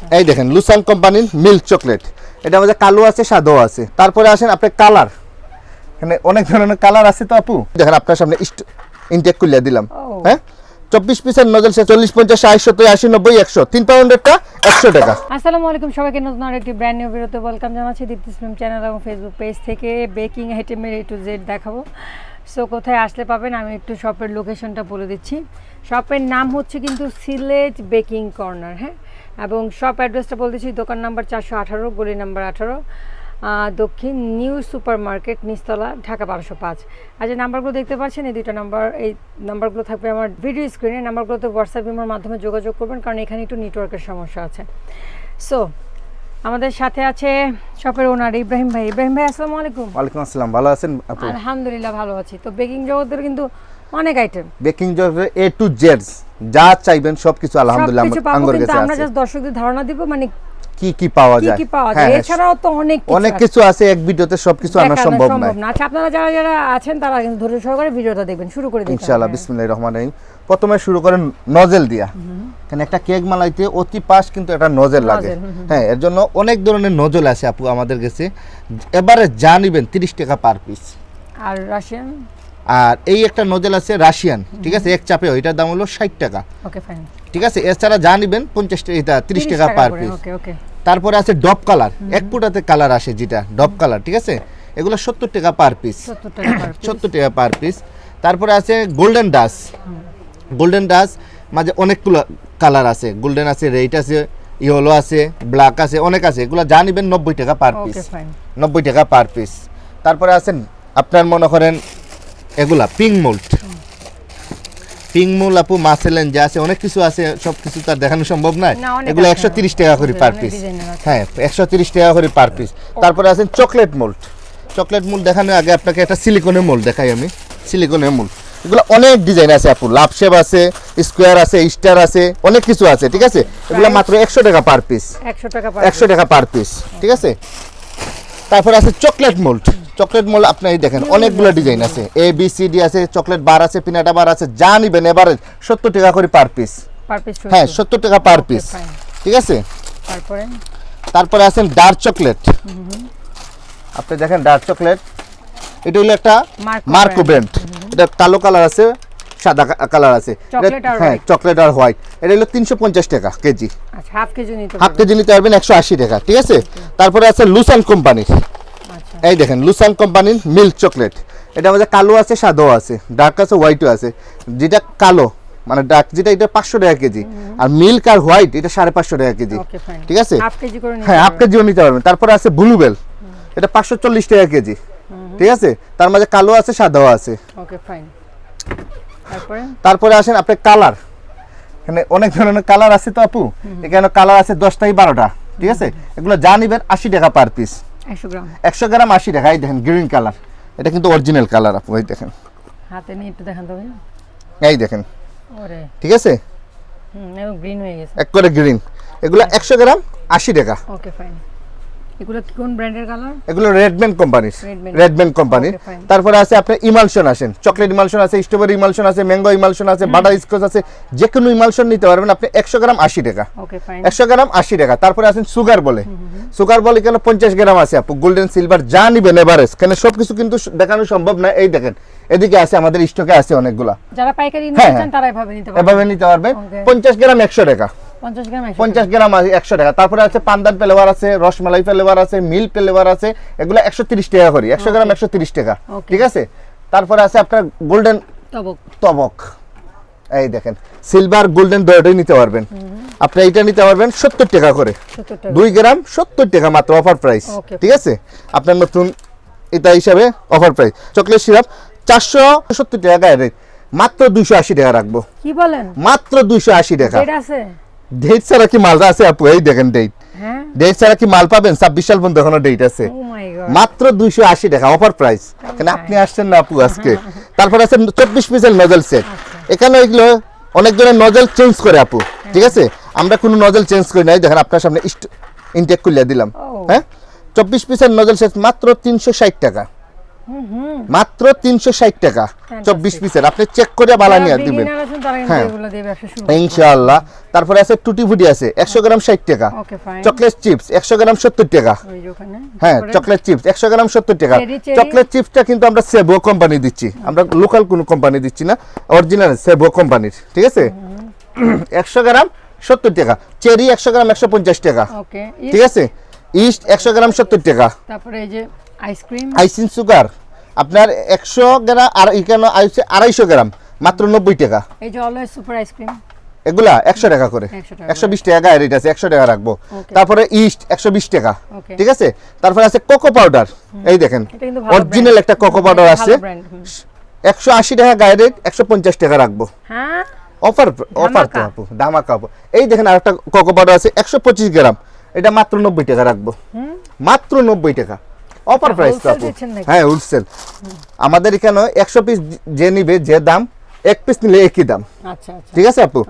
আচ্ছা। এই দেখেন লুসান কোম্পানির মিল্ক চকলেট। এটা আমাদের কালো আছে সাদা আছে। তারপরে আসেন আপনার কালার। এখানে অনেক ধরনের কালার আছে তো আপু? দেখেন আপনার সামনে ইনটেক করলে দিলাম। হ্যাঁ? চব্বিশ পিসের নজল চল্লিশ পঞ্চাশ ষাট সত্তর আশি নব্বই একশো। তিন পাউন্ডেরটা একশো টাকা। আসসালামু আলাইকুম সবাইকে নতুন আর একটি ব্র্যান্ড নিউ ভিডিওতে ওয়েলকাম জানাচ্ছি দীপ্তি ফিল্ম চ্যানেল এবং ফেসবুক পেজ থেকে। বেকিং আইটেমের এ টু জেড দেখাবো। সো কোথায় আসলে পাবেন আমি একটু শপের লোকেশনটা বলে দিচ্ছি। শপের নাম হচ্ছে কিন্তু সিলেট বেকিং কর্নার হ্যাঁ? এবং শপ অ্যাড্রেসটা বলে দিচ্ছি দোকান নাম্বার চারশো আঠারো গলি নাম্বার আঠারো দক্ষিণ নিউ সুপার মার্কেট নিস্তলা ঢাকা বারোশো পাঁচ। আর যে নাম্বারগুলো দেখতে পাচ্ছেন এই দুটো নাম্বার এই নাম্বারগুলো থাকবে আমার ভিডিও স্ক্রিনে নাম্বারগুলোতে হোয়াটসঅ্যাপ ইমোর মাধ্যমে যোগাযোগ করবেন কারণ এখানে একটু নেটওয়ার্কের সমস্যা আছে। সো আমাদের সাথে আছে শপের ওনার ইব্রাহিম ভাই। ইব্রাহিম ভাই আসসালামু আলাইকুম। ওয়ালাইকুম আসসালাম। ভালো আছেন আলহামদুলিল্লাহ ভালো আছি। তো বেকিং জগতের কিন্তু অনেক আইটেম বেকিং জগতের এ টু জেড যা চাইবেন সবকিছু আলহামদুলিল্লাহ সবকিছু আমার- আঙ্গুর জাস্ট দর্শকদের ধারণা দিব মানে কি কি পাওয়া যায়। কি পাওয়া হ্যাঁ, যায়। হ্যাঁ, এছাড়াও তো অনেক কিছু অনেক কিছু আছে এক ভিডিওতে সবকিছু আনা সম্ভব না। আচ্ছা আপনারা যারা যারা আছেন তারা কিন্তু ধৈর্য সহকারে ভিডিওটা দেখবেন শুরু করে দিন ইনশাআল্লাহ বিসমিল্লাহির রহমানির রহিম। প্রথমে শুরু করেন নজেল দিয়া। এখানে একটা কেক মালাইতে অতি পাশ কিন্তু একটা নজেল লাগে। হ্যাঁ এর জন্য অনেক ধরনের নজল আছে আপু আমাদের কাছে। এবারে যা নিবেন তিরিশ টাকা পার পিস। আর রাশিয়ান? আর এই একটা নজেল আছে রাশিয়ান ঠিক আছে? এক চাপে ওইটার দাম হলো ষাট টাকা। ঠিক আছে? এছাড়া যা নিবেন পঞ্চাশ টাকা এটা তিরিশ টাকা পার পিস তারপরে আছে ডব কালার এক ফুটাতে কালার আসে যেটা ডব কালার ঠিক আছে? এগুলো সত্তর টাকা পার পিস 70 টাকা per piece। সত্তর টাকা পার পিস তারপরে আছে গোল্ডেন ডাস গোল্ডেন ডাস মাঝে অনেকগুলো কালার আছে। গোল্ডেন আছে রেড আছে ইয়েলো আছে ব্ল্যাক আছে অনেক আছে। এগুলো যা নিবেন নব্বই টাকা পার পিস নব্বই টাকা পার পিস তারপরে আছেন আপনার মনে করেন এগুলা পিঙ্ক মোল্ড পিঙ্ক মোল আপু মাসেলেন যা আছে অনেক কিছু আছে সব কিছু তার দেখানো সম্ভব নয়। না, এগুলো একশো তিরিশ টাকা করে পার পিস হ্যাঁ একশো তিরিশ টাকা করে পার পিস তারপরে আছেন চকলেট মোল্ড চকলেট মোল্ড দেখানোর আগে আপনাকে একটা সিলিকনের মোল্ড দেখাই আমি। সিলিকনের মোল্ড এগুলো অনেক ডিজাইন আছে আপু। লাভ শেপ আছে স্কোয়ার আছে স্টার আছে অনেক কিছু আছে ঠিক আছে? এগুলো মাত্র একশো টাকা পার পিস 100 টাকা একশো টাকা পার পিস ঠিক আছে? তারপরে আছে চকলেট মোল্ড চকলেট মোল্ড আপনি দেখেন অনেকগুলো ডিজাইন আছে। এ বি সি ডি আছে চকলেট বার আছে পিনাটা বার আছে যা নিবেন এবারে সত্তর টাকা করে পার পিস হ্যাঁ সত্তর টাকা পার পিস ঠিক আছে? তারপরে? তারপরে আছেন ডার্ক চকলেট আপনি দেখেন ডার্ক চকলেট এটা হলো একটা মার্কো ব্র্যান্ড এটা কালো কালার আছে সাদা কালার আছে। হ্যাঁ চকলেট আর হোয়াইট এটা হলো তিনশো পঞ্চাশ টাকা কেজি। আচ্ছা হাফ কেজি নিতে হাফ পারবেন। কেজি নিতে পারবেন একশো আশি টাকা ঠিক আছে? তারপরে আছে লুসান কোম্পানির আচ্ছা এই দেখেন লুসান কোম্পানির মিল্ক চকলেট এটা আমাদের কালো আছে সাদাও আছে ডার্ক আছে হোয়াইটও আছে। যেটা কালো মানে ডার্ক যেটা এটা পাঁচশো টাকা কেজি। আর মিল্ক আর হোয়াইট এটা সাড়ে পাঁচশো টাকা কেজি। ঠিক আছে? হ্যাঁ হাফ কেজিও নিতে পারবেন। তারপরে আছে ব্লুবেল এটা পাঁচশো চল্লিশ টাকা কেজি। ঠিক আছে? তার মাঝে কালো আছে সাদাও আছে। তারপরে? আসেন আপনার কালার। এখানে অনেক ধরনের কালার আছে তো আপু। এখানে কালার আছে দশটাই বারোটা। ঠিক আছে? এগুলো যা নিবেন আশি টাকা পার পিস 100 গ্রাম একশো গ্রাম। আশি টাকা এই দেখেন গ্রিন কালার এটা কিন্তু অরিজিনাল কালার আপু এই দেখেন। হাতে নিয়ে একটু দেখান তবে এই দেখেন। ঠিক আছে? গ্রিন হয়ে গেছে। এক করে গ্রিন এগুলো একশো গ্রাম আশি টাকা। ওকে ফাইন এগুলো কোন ব্র্যান্ডের কালার এগুলো রেডম্যান কোম্পানির রেডম্যান কোম্পানির তারপরে আছে আপনার ইমালশন আসেন চকলেট ইমালশন আছে স্ট্রবেরি ইমালশন আছে ম্যাঙ্গো ইমালশন আছে বাটার স্কচ আছে যে কোনো ইমালশন নিতে পারবেন আপনি একশো গ্রাম আশি টাকা। একশো গ্রাম আশি টাকা। তারপরে আছেন সুগার বলে। সুগার বলে কেন পঞ্চাশ গ্রাম আছে আপু গোল্ডেন সিলভার যা নিবেন এভারেজ কেন সব কিছু কিন্তু দেখানো সম্ভব না এই দেখেন। এদিকে আছে আমাদের স্টকে আছে অনেকগুলা। যারা পাইকারি নিতে হ্যাঁ, চান হ্যাঁ। তারা এভাবে নিতে পারবেন। এভাবে নিতে পারবেন। গ্রাম একশো টাকা। 50 গ্রাম 100 পঞ্চাশ গ্রাম একশো টাকা। তারপরে আছে পান্দান ফ্লেভার আছে রসমালাই ফ্লেভার আছে ফ্লেভার আছে এগুলো একশো তিরিশ টাকা করি একশো গ্রাম একশো তিরিশ টাকা। ঠিক আছে? তারপরে আছে আপনার গোল্ডেন তবক। এই দেখেন সিলভার গোল্ডেন নিতে পারবেন। আপনি এইটা নিতে পারবেন সত্তর টাকা করে। দুই গ্রাম সত্তর টাকা মাত্র অফার প্রাইস ঠিক আছে? আপনার নতুন এটা হিসাবে অফার প্রাইস চকলেট সিরাপ চারশো সত্তর টাকা রেট মাত্র দুইশো আশি টাকা রাখব। কি বলেন? মাত্র দুইশো আশি টাকা। আছে? ডেট ছাড়া কি মালটা আছে আপু? এই দেখেন ডেট হ্যাঁ। ডেট ছাড়া কি মাল পাবেন? ছাব্বিশ সাল পর্যন্ত এখনও ডেট আছে। ও মাই গড মাত্র দুইশো আশি টাকা অফার প্রাইস কেন আপনি আসছেন না আপু আজকে। তারপর আছে চব্বিশ পিসের নজল সেট এখানে এগুলো অনেক জনের নজল চেঞ্জ করে আপু। ঠিক আছে? আমরা কোনো নজল চেঞ্জ করি নাই। দেখেন আপনার সামনে ইনটেক করলে দিলাম। হ্যাঁ? চব্বিশ পিসের নজল সেট মাত্র তিনশো ষাট টাকা। মাত্র তিনশো ষাট টাকা। চব্বিশ পিসের। আপনি চেক করে বালা নিয়ে দিবেন। হ্যাঁ। ইনশাআল্লাহ। তারপরে আছে টুটি ফুটি আছে একশো গ্রাম ষাট টাকা। চকলেট চিপস একশো গ্রাম সত্তর টাকা। হ্যাঁ চকলেট চিপস একশো গ্রাম সত্তর টাকা? চকলেট চিপসটা কিন্তু আমরা সেভো কোম্পানি দিচ্ছি। আমরা লোকাল কোনো কোম্পানি দিচ্ছি না। অরিজিনাল সেবো কোম্পানির ঠিক আছে? একশো গ্রাম সত্তর টাকা। চেরি একশো গ্রাম একশো পঞ্চাশ টাকা। ঠিক আছে? ইস্ট একশো গ্রাম সত্তর টাকা। তারপরে এই যে আইসক্রিম আইসিন সুগার আপনার একশো গ্রাম আর এখানে আইসে আড়াইশো গ্রাম মাত্র নব্বই টাকা। এই যে অলওয়েজ সুপার আইসক্রিম এগুলা একশো টাকা করে। একশো বিশ টাকা রেট আছে একশো টাকা রাখব। তারপরে ইস্ট একশো বিশ টাকা। ঠিক আছে? তারপরে আছে কোকো পাউডার এই দেখেন অরিজিনাল একটা কোকো পাউডার আছে। একশো আশি টাকা গায়ে রেট একশো পঞ্চাশ টাকা রাখব। অফার অফার তো। আপু ধামাকা আপু এই দেখেন আরেকটা কোকো পাউডার আছে একশো পঁচিশ গ্রাম। এটা মাত্র নব্বই টাকা রাখব। মাত্র নব্বই টাকা। Offer price? হ্যাঁ হোলসেল আমাদের এখানে একশো পিস যে নিবে যে দাম এক পিস নিলে একই দাম। আচ্ছা আচ্ছা। ঠিক আছে আপু?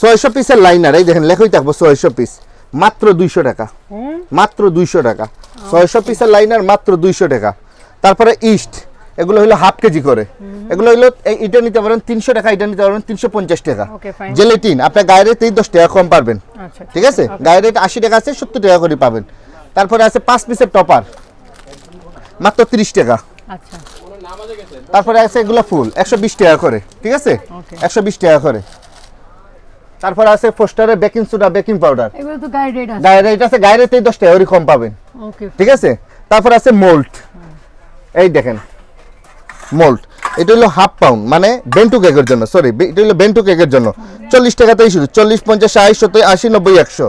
ছয়শো পিসের লাইনার এই দেখেন লেখই থাকব ছয়শো পিস মাত্র দুইশো টাকা। মাত্র দুইশো টাকা। ছয়শো পিসের লাইনার মাত্র দুইশো টাকা। তারপরে ইস্ট এগুলো হলো হাফ কেজি করে। এগুলো হলো এটা নিতে পারেন তিনশো টাকা এটা নিতে পারেন তিনশো পঞ্চাশ টাকা। জেলেটিন আপনার গায়ে রেট দশ টাকা কম পারবেন। আচ্ছা ঠিক আছে? গায়ে রেট আশি টাকা আছে সত্তর টাকা করে পাবেন। তারপরে আছে পাঁচ পিসের টপার মাত্র তিরিশ টাকা। আচ্ছা। তারপরে আছে এগুলো ফুল একশো বিশ টাকা করে ঠিক আছে? Okay. একশো বিশ টাকা করে। তারপরে আছে ফোস্টারে বেকিং সোডা বেকিং পাউডার। এগুলো তো রেট আছে। রেট রেটেই দশ টাকা ওরই কম পাবেন। ওকে। ঠিক আছে? তারপর আছে মোল্ট। এই দেখেন মোল্ট। এটা হলো হাফ পাউন্ড মানে বেন্টু কেকের জন্য সরি এটা হলো বেন্টু কেকের জন্য। চল্লিশ টাকাতেই শুরু চল্লিশ পঞ্চাশ ষাট সত্তর আশি নব্বই একশো।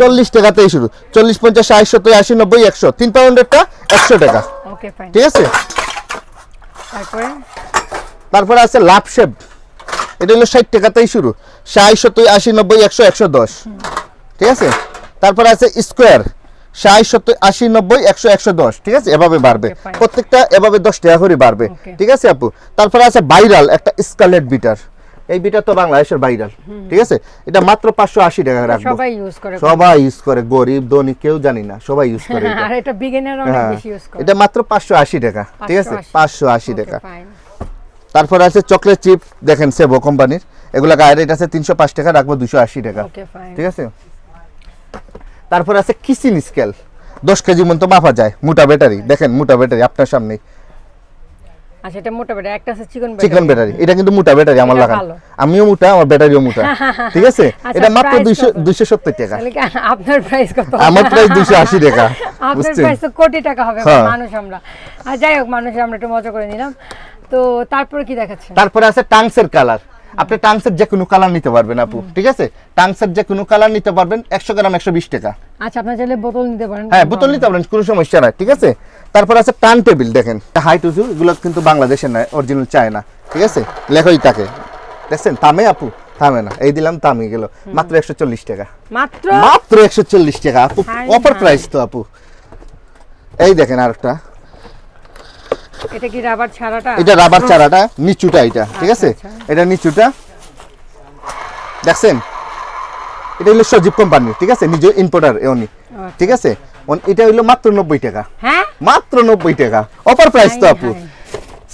চল্লিশ টাকাতেই শুরু। চল্লিশ পঞ্চাশ ষাট সত্তর আশি নব্বই একশো। তিন পাউন্ডেরটা একশো টাকা। ওকে ফাইন ঠিক আছে? তারপরে? তারপরে আছে লাভ শেপ। এটা হলো ষাট টাকাতেই শুরু ষাট সত্তর আশি নব্বই একশো একশো দশ। ঠিক আছে? তারপরে আছে স্কোয়ার। ষাট সত্তর আশি নব্বই একশো একশো দশ ঠিক আছে? এভাবে বাড়বে। প্রত্যেকটা এভাবে দশ টাকা করে বাড়বে ঠিক আছে আপু? তারপরে আছে ভাইরাল একটা স্কালেট বিটার। এই বিটার তো বাংলাদেশের ভাইরাল ঠিক আছে? এটা মাত্র পাঁচশো আশি টাকা রাখব। সবাই ইউজ করে। সবাই ইউজ করে গরিব ধনী কেউ জানি না সবাই ইউজ করে এটা। এটা হ্যাঁ। করে। এটা মাত্র পাঁচশো আশি টাকা ঠিক আছে? পাঁচশো আশি। টাকা. তারপর আছে চকলেট চিপ দেখেন সেভো কোম্পানির এগুলো গায়ের রেট আছে তিনশো পাঁচ টাকা রাখব দুশো আশি টাকা ঠিক আছে? তারপর আছে কিসিন স্কেল দশ কেজি মতো মাপা যায় মোটা ব্যাটারি দেখেন মোটা ব্যাটারি আপনার সামনে। আচ্ছা এটা মোটা বেটা একটা আছে চিকন চিকন ব্যাটারি এটা কিন্তু মোটা ব্যাটারি আমার লাগান। আমিও মোটা আমার ব্যাটারিও মোটা। ঠিক আছে? আচ্ছা, এটা মাত্র টাকা। আপনার প্রাইস কত? আমার প্রাইস দুইশো আশি টাকা। আপনার প্রাইস তো কোটি টাকা হবে হ্যাঁ। মানুষ আমরা। আর যাই হোক মানুষ আমরা একটু মজা করে নিলাম। তো তারপরে কি দেখাচ্ছেন তারপরে আছে টাংসের কালার আপনি টাংসের যে কোনো কালার নিতে পারবেন আপু ঠিক আছে? টাংসের যে কোনো কালার নিতে পারবেন একশো গ্রাম একশো বিশ টাকা। আচ্ছা আপনার চাইলে বোতল নিতে পারেন হ্যাঁ বোতল নিতে পারবেন কোনো সমস্যা নাই ঠিক আছে? তারপর আছে টার্ন টেবিল দেখেন। হাইট উঁচু এগুলো কিন্তু বাংলাদেশের নয় অরিজিনাল চায় না ঠিক আছে? লেখই থাকে দেখছেন? থামে আপু থামে না। এই দিলাম থামে গেল। মাত্র একশো চল্লিশ টাকা। মাত্র? মাত্র একশো চল্লিশ টাকা আপু। হাই অফার প্রাইস তো আপু। এই দেখেন আরেকটা। এটা কি রাবার ছাড়াটা? এটা রাবার চারাটা নিচুটা এটা ঠিক আছে? আচ্ছা, এটা নিচুটা। দেখছেন? এটা হলো সজীব কোম্পানি ঠিক আছে? নিজে ইম্পোর্টার এমনি আচ্ছা। ঠিক আছে? এটা হলো মাত্র নব্বই টাকা। হ্যাঁ? মাত্র নব্বই টাকা। অফার প্রাইস তো আপু।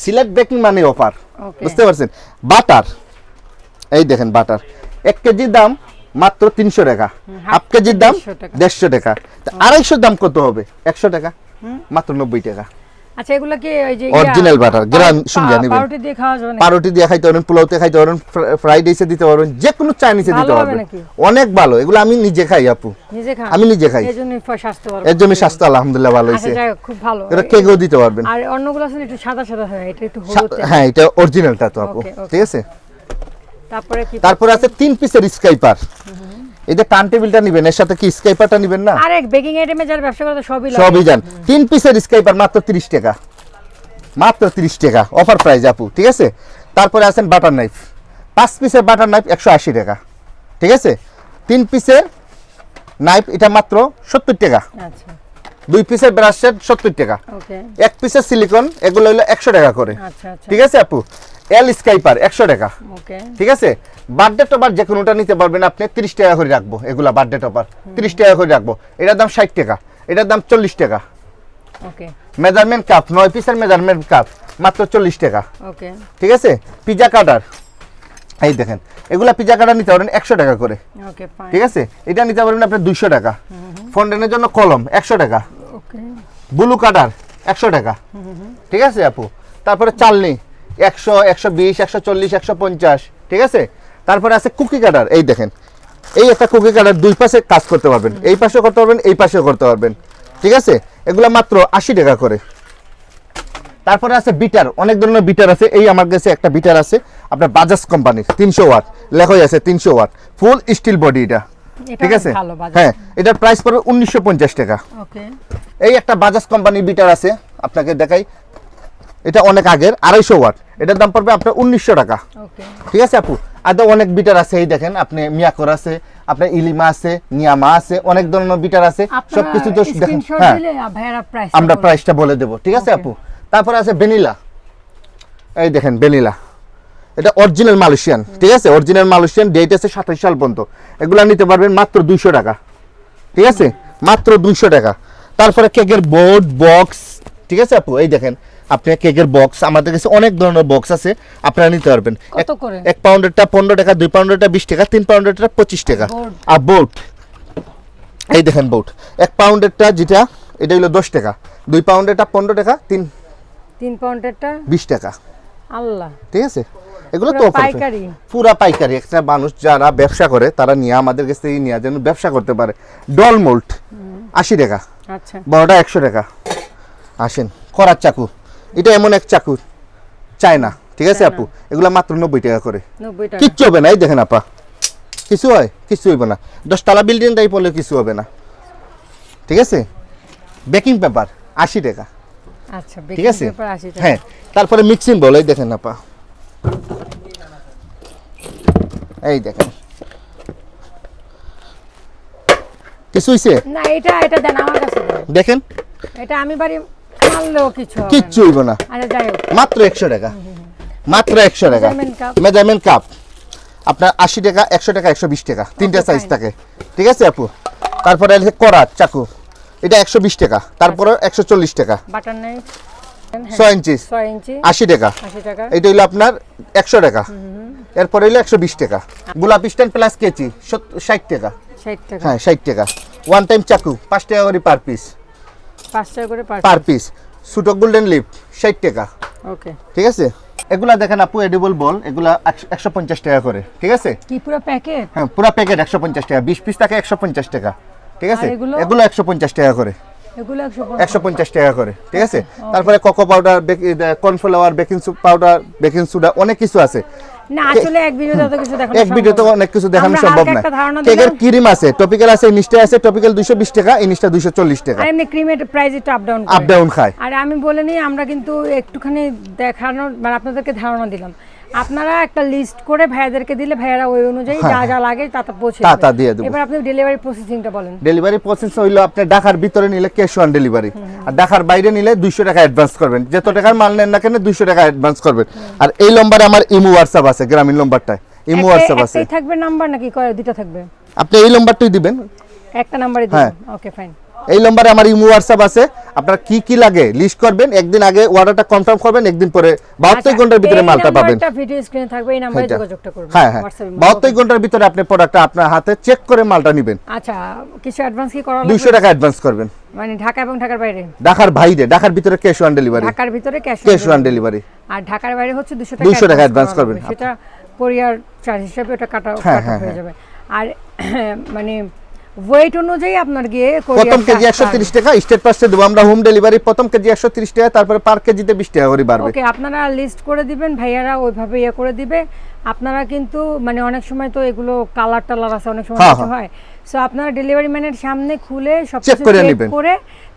সিলেট বেকিং মানে অফার বুঝতে পারছেন? বাটার এই দেখেন বাটার এক কেজির দাম মাত্র তিনশো টাকা। হাফ কেজির দাম দেড়শো টাকা। আড়াইশোর দাম কত হবে? একশো টাকা। মাত্র নব্বই টাকা। আচ্ছা এগুলো কি ওই যে Original butter, গ্রাম নিবেন। পাউরুটি দিয়ে খাওয়া যাবে না পারোটি দিয়ে খাইতে পোলাওতে খাইতে পারবেন ফ্রাইড রাইসে দিতে পারবেন যে কোনো চাইনিজে দিতে পারবেন। অনেক ভালো এগুলো আমি নিজে খাই আপু। নিজে খান? আমি নিজে খাই। এই জন্য স্বাস্থ্য ভালো। এর জন্য স্বাস্থ্য আলহামদুলিল্লাহ ভালো আচ্ছা যাই হোক, খুব ভালো। এটা কেকেও দিতে পারবেন। আর অন্যগুলো একটু সাদা সাদা হয় এটা একটু হলুদ হ্যাঁ এটা অরিজিনালটা তো আপু. ঠিক আছে? তারপরে কি তারপরে আছে তিন পিসের স্কাইপার এই যে টার্ন টেবিলটা নিবেন এর সাথে কি স্কাইপারটা নিবেন না? আরে বেকিং আইটেমে যারা ব্যবসা করে সবই লাগে। সবই তিন পিসের স্কাইপার মাত্র তিরিশ টাকা। মাত্র তিরিশ টাকা অফার প্রাইস আপু ঠিক আছে? তারপরে আছেন বাটার নাইফ। পাঁচ পিসের বাটার নাইফ একশো আশি টাকা ঠিক আছে? তিন পিসের নাইফ এটা মাত্র সত্তর টাকা। আচ্ছা। দুই পিসের ব্রাশ সেট সত্তর টাকা। ওকে। এক পিসের সিলিকন এগুলো হলো একশো টাকা করে। আচ্ছা আচ্ছা। ঠিক আছে আপু? এল স্কাইপার একশো টাকা। ঠিক আছে? বার্থডে টপার যে কোনোটা নিতে পারবেন আপনি তিরিশ টাকা করে রাখব এগুলা বার্থডে টপার তিরিশ টাকা করে রাখব। এটার দাম ষাট টাকা। এটার দাম চল্লিশ টাকা। মেজারমেন্ট কাপ নয় পিসের মেজারমেন্ট কাপ মাত্র চল্লিশ টাকা। ঠিক আছে? পিজা কাটার এই দেখেন এগুলা পিজা কাটার নিতে পারেন একশো টাকা করে। ঠিক আছে? এটা নিতে পারবেন আপনার দুইশো টাকা। ফন্ডেনের জন্য কলম একশো টাকা। ওকে ব্লু কাটার একশো টাকা। ঠিক আছে আপু? তারপরে চালনি একশো একশো বিশ একশো চল্লিশ একশো পঞ্চাশ ঠিক আছে? তারপরে আছে কুকি কাটার এই দেখেন। এই একটা কুকি কাটার দুই পাশে কাজ করতে পারবেন। এই পাশেও করতে পারবেন এই পাশেও করতে পারবেন ঠিক আছে? এগুলো মাত্র আশি টাকা করে। তারপরে আছে বিটার অনেক ধরনের বিটার আছে। এই আমার কাছে একটা বিটার আছে আপনার বাজাজ কোম্পানির তিনশো ওয়াট লেখাই আছে তিনশো ওয়াট। ফুল স্টিল বডি এটা এটা ঠিক আছে? হ্যাঁ এটার প্রাইস পড়বে উনিশশো পঞ্চাশ টাকা। এই একটা বাজাজ কোম্পানির বিটার আছে আপনাকে দেখাই। এটা অনেক আগের আড়াইশো ওয়াট। এটার দাম পড়বে আপনার উনিশশো টাকা। ঠিক আছে আপু? আর অনেক বিটার আছে এই দেখেন আপনি মিয়াকর আছে আপনার ইলিমা আছে নিয়ামা আছে অনেক ধরনের বিটার আছে। সব কিছু তো দেখেন হ্যাঁ। আমরা প্রাইসটা বলে দেবো ঠিক আছে আপু? তারপরে আছে ভ্যানিলা। এই দেখেন ভ্যানিলা। এটা অরিজিনাল মালয়েশিয়ান ঠিক আছে? অরিজিনাল মালয়েশিয়ান ডেট আছে সাতাশ সাল পর্যন্ত। এগুলা নিতে পারবেন মাত্র দুইশো টাকা। ঠিক আছে? মাত্র দুইশো টাকা। তারপরে কেকের বোর্ড বক্স ঠিক আছে আপু? এই দেখেন আপনি কেকের বক্স আমাদের কাছে অনেক ধরনের বক্স আছে আপনারা নিতে পারবেন। এক- পাউন্ডেরটা পনেরো টাকা দুই পাউন্ডেরটা বিশ টাকা তিন পাউন্ডেরটা পঁচিশ টাকা। আর বোট এই দেখেন বোট এক পাউন্ডেরটা যেটা এটা হলো দশ টাকা। দুই পাউন্ডেরটা পনেরো টাকা তিন তিন পাউন্ডেরটা বিশ টাকা। আল্লাহ। ঠিক আছে? এগুলো তো। পাইকারি। পুরা পাইকারি। একটা মানুষ যারা ব্যবসা করে তারা নিয়ে আমাদের কাছ থেকে নিয়ে যেন ব্যবসা করতে পারে। ডল মোল্ট আশি টাকা। আচ্ছা। বড়টা একশো টাকা। আসেন করার চাকু। এটা এমন এক চাকু চায়না ঠিক আছে আপু? এগুলো মাত্র নব্বই টাকা করে। কিচ্ছু হবে না এই দেখেন আপা। কিছু হয় কিছু হইবে না। দশতলা বিল্ডিং টাই পড়লে কিছু হবে না। ঠিক আছে? বেকিং পেপার আশি টাকা। আচ্ছা ঠিক আছে? হ্যাঁ তারপরে মিক্সিং বল এই দেখেন আপা। এই দেখেন। কিছু হইছে? না এটা এটা দেন আমার কাছে দেখেন। এটা আমি বাড়ি কিচ্ছু হইব না। আচ্ছা মাত্র একশো টাকা। মাত্র একশো টাকা। মেজারমেন্ট কাপ আপনার আশি টাকা একশো টাকা একশো বিশ টাকা। তিনটা সাইজ থাকে। ঠিক আছে আপু? তারপরে করাত চাকু। এটা একশো বিশ টাকা। তারপরে একশো চল্লিশ টাকা। ছয় ইঞ্চি আশি টাকা। এটা হইল আপনার একশো টাকা। এরপরে হইল একশো বিশ টাকা। গোলাপ স্ট্যান্ড প্লাস টাকা। ষাট টাকা। হ্যাঁ ষাট টাকা। ওয়ান টাইম চাকু পাঁচ টাকা করে পার পিস পাঁচ টাকা করে পার পার পিস সুটো গোল্ডেন লিপ ষাট টাকা। ওকে ঠিক আছে? এগুলা দেখেন আপু এডিবল বল এগুলা একশো পঞ্চাশ টাকা করে। ঠিক আছে? কি পুরো প্যাকেট হ্যাঁ পুরো টাকা। বিশ পিস থাকে একশো পঞ্চাশ টাকা। ঠিক আছে? এগুলো? টাকা করে। এগুলো টাকা। করে। ঠিক আছে? তারপরে cocoa powder cornflour baking powder baking soda অনেক কিছু আছে। না আসলে এক ভিডিওতে অত কিছু দেখানো এক ভিডিওতে অনেক কিছু দেখানো সম্ভব না। একটা ধারণা কেকের ক্রিম আছে টপিক্যাল আছে আছে টপিক্যাল দুইশো বিশ টাকা ইনিশটা দুইশো চল্লিশ টাকা। আর এমনি ক্রিমের প্রাইস একটু আপ ডাউন আপ ডাউন খায়। আর আমি বলে নিই আমরা কিন্তু একটুখানি দেখানোর মানে আপনাদেরকে ধারণা দিলাম। আপনারা একটা লিস্ট করে ভাইয়াদেরকে দিলে ভাইয়ারা ওই অনুযায়ী যা যা লাগে তা তা পৌঁছে তা। তা দিয়ে দেবো। এবার আপনি ডেলিভারি প্রসেসিংটা বলেন। ডেলিভারি প্রসেস হইল আপনি ঢাকার ভিতরে নিলে ক্যাশ অন ডেলিভারি আর ঢাকার বাইরে নিলে দুইশো টাকা অ্যাডভান্স করবেন। যত টাকার মাল নেন না কেন দুইশো টাকা অ্যাডভান্স করবেন। আর এই নম্বরে আমার ইমো হোয়াটসঅ্যাপ আছে গ্রামীণ নম্বরটায়। ইমো হোয়াটসঅ্যাপ আছে। একটাই থাকবে নাম্বার নাকি কয়- দুইটা থাকবে। আপনি এই নম্বরটাই দিবেন। একটা নাম্বারই হ্যাঁ। দিবেন ওকে ফাইন এই নম্বরে আমার ইমো হোয়াটসঅ্যাপ আছে। আপনার কি কি লাগে লিস্ট করবেন একদিন আগে অর্ডারটা কনফার্ম করবেন একদিন পরে বাহাত্তর ঘণ্টার ভিতরে মালটা পাবেন। ভিডিও স্ক্রিনে থাকবে এই নাম্বারে। যোগাযোগটা করবেন হ্যাঁ হ্যাঁ। হোয়াটসঅ্যাপে বাহাত্তর ঘণ্টার ভিতরে আপনি প্রোডাক্টটা আপনার হাতে চেক করে মালটা নেবেন। আচ্ছা কিছু অ্যাডভান্স কি করা লাগবে? টাকা অ্যাডভান্স করবেন। মানে ঢাকা এবং ঢাকার বাইরে? ঢাকার বাইরে ঢাকার ভিতরে ক্যাশ অন ডেলিভারি ঢাকার ভিতরে ক্যাশ ক্যাশ অন ডেলিভারি আর ঢাকার বাইরে হচ্ছে দুশো টাকা 200 টাকা লাগবে। করবেন। সেটা কোরিয়ার চার্জ হিসাবে ওটা কাটা হ্যাঁ, কাটা হ্যাঁ, হয়ে হ্যাঁ। যাবে। আর মানে ওয়েট অনুযায়ী আপনার গিয়ে প্রথম কেজি একশো তিরিশ টাকা স্টেট পাশে দেবো আমরা হোম ডেলিভারি প্রথম কেজি একশো তিরিশ টাকা তারপরে পার কেজিতে বিশ টাকা করে বাড়বে। ওকে আপনারা লিস্ট করে দিবেন ভাইয়ারা ওইভাবে ইয়ে করে দিবে। আপনারা কিন্তু মানে অনেক সময় তো এগুলো কালার টালার আছে অনেক সময় হ্যাঁ, হয়। সো আপনারা ডেলিভারি ম্যানের সামনে খুলে সব কিছু করে নিবেন। করে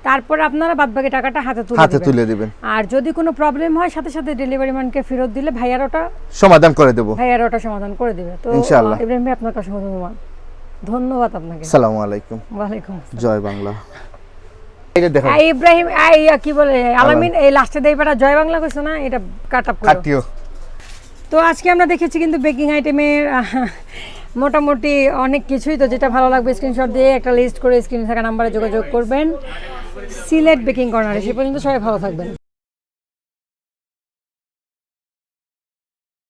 তারপরে আপনারা বাদবাকি টাকাটা হাতে তুলে হাতে তুলে দিবেন। আর যদি কোনো প্রবলেম হয় সাথে সাথে ডেলিভারি ম্যানকে ফেরত দিলে ভাইয়ার ওটা সমাধান করে দেবো। ভাইয়ার ওটা সমাধান করে দিবে। তো ইনশাআল্লাহ। ইব্রাহিম ভাই আপনার কাছে ধন্যবাদ ধন্যবাদ আপনাকে। আলাইকুম। ওয়ালাইকুম জয় বাংলা। ইব্রাহিম আই কি বলে? আলামিন এই লাস্টে দেই বেটা জয় বাংলা কইছো না? এটা কাট আপ কাটিও। তো আজকে আমরা দেখেছি কিন্তু বেকিং আইটেমের মোটামুটি অনেক কিছুই। তো যেটা ভালো লাগবে স্ক্রিনশট দিয়ে একটা লিস্ট করে স্ক্রিনে থাকা নাম্বারে যোগাযোগ করবেন। সিলেট বেকিং কর্নারে সে পর্যন্ত সবাই ভালো থাকবেন।